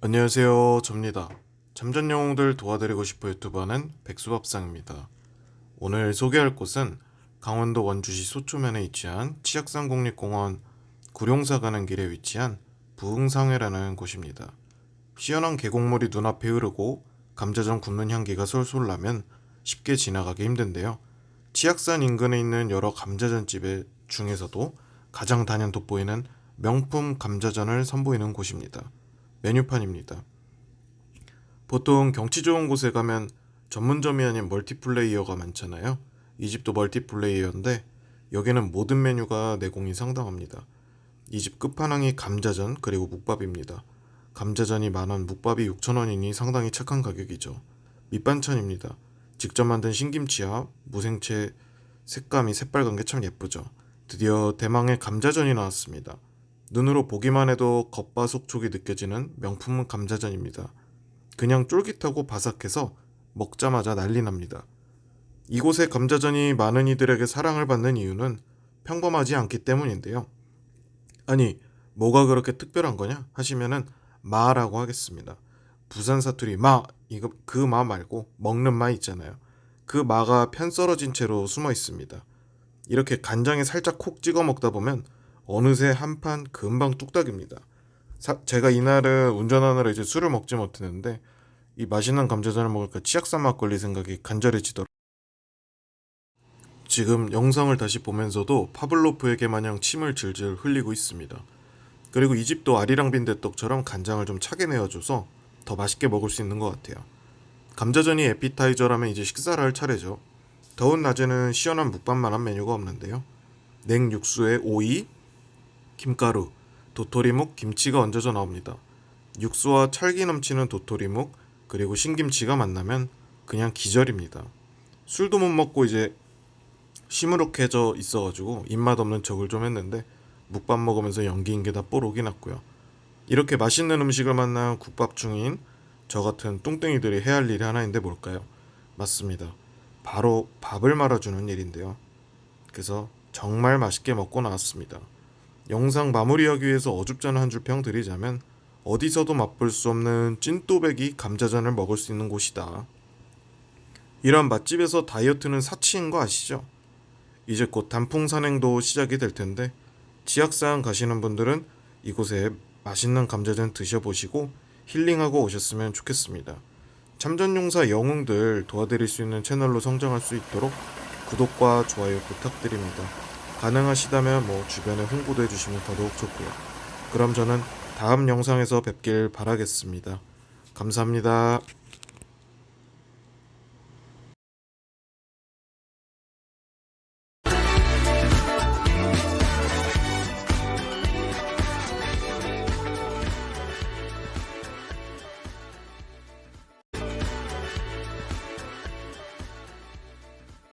안녕하세요. 접니다. 잠전 영웅들 도와드리고 싶어 유튜버는 백수밥상입니다. 오늘 소개할 곳은 강원도 원주시 소초면에 위치한 치악산 국립공원 구룡사 가는 길에 위치한 부흥상회라는 곳입니다. 시원한 계곡물이 눈앞에 흐르고 감자전 굽는 향기가 솔솔 나면 쉽게 지나가기 힘든데요. 치악산 인근에 있는 여러 감자전집의 중에서도 가장 단연 돋보이는 명품 감자전을 선보이는 곳입니다. 메뉴판입니다. 보통 경치 좋은 곳에 가면 전문점이 아닌 멀티플레이어가 많잖아요. 이 집도 멀티플레이어인데 여기는 모든 메뉴가 내공이 상당합니다. 이 집 끝판왕이 감자전 그리고 묵밥입니다. 감자전이 만원, 묵밥이 6천원이니 상당히 착한 가격이죠. 밑반찬입니다. 직접 만든 신김치와 무생채 색감이 새빨간 게 참 예쁘죠. 드디어 대망의 감자전이 나왔습니다. 눈으로 보기만 해도 겉바속촉이 느껴지는 명품 감자전입니다. 그냥 쫄깃하고 바삭해서 먹자마자 난리 납니다. 이곳의 감자전이 많은 이들에게 사랑을 받는 이유는 평범하지 않기 때문인데요. 아니, 뭐가 그렇게 특별한 거냐 하시면은 마라고 하겠습니다. 부산 사투리 마 이거 그 마 말고 먹는 마 있잖아요. 그 마가 편 썰어진 채로 숨어 있습니다. 이렇게 간장에 살짝 콕 찍어 먹다 보면 어느새 한 판 금방 뚝딱입니다. 사- 제가 이날은 운전하느라 이제 술을 먹지 못했는데 이 맛있는 감자전을 먹을까 치악산 막걸리 생각이 간절해지더라고요. 지금 영상을 다시 보면서도 파블로프에게 마냥 침을 질질 흘리고 있습니다. 그리고 이 집도 아리랑 빈대떡처럼 간장을 좀 차게 내어줘서 더 맛있게 먹을 수 있는 것 같아요. 감자전이 에피타이저라면 이제 식사를 할 차례죠. 더운 낮에는 시원한 묵밥만 한 메뉴가 없는데요. 냉육수에 오이, 김가루, 도토리묵, 김치가 얹어져 나옵니다. 육수와 찰기 넘치는 도토리묵 그리고 신김치가 만나면 그냥 기절입니다. 술도 못 먹고 이제 시무룩해져 있어가지고 입맛 없는 척을 좀 했는데 묵밥 먹으면서 연기인 게 다 뽀록이 났고요. 이렇게 맛있는 음식을 만난 국밥 중인 저 같은 뚱땡이들이 해야 할 일이 하나인데 뭘까요? 맞습니다. 바로 밥을 말아주는 일인데요. 그래서 정말 맛있게 먹고 나왔습니다. 영상 마무리하기 위해서 어줍잖은 한 줄 평 드리자면 어디서도 맛볼 수 없는 찐또배기 감자전을 먹을 수 있는 곳이다. 이런 맛집에서 다이어트는 사치인 거 아시죠? 이제 곧 단풍 산행도 시작이 될 텐데 지악산 가시는 분들은 이곳에 맛있는 감자전 드셔보시고 힐링하고 오셨으면 좋겠습니다. 참전용사 영웅들 도와드릴 수 있는 채널로 성장할 수 있도록 구독과 좋아요 부탁드립니다. 가능하시다면 뭐 주변에 홍보도 해주시면 더더욱 좋고요. 그럼 저는 다음 영상에서 뵙길 바라겠습니다. 감사합니다.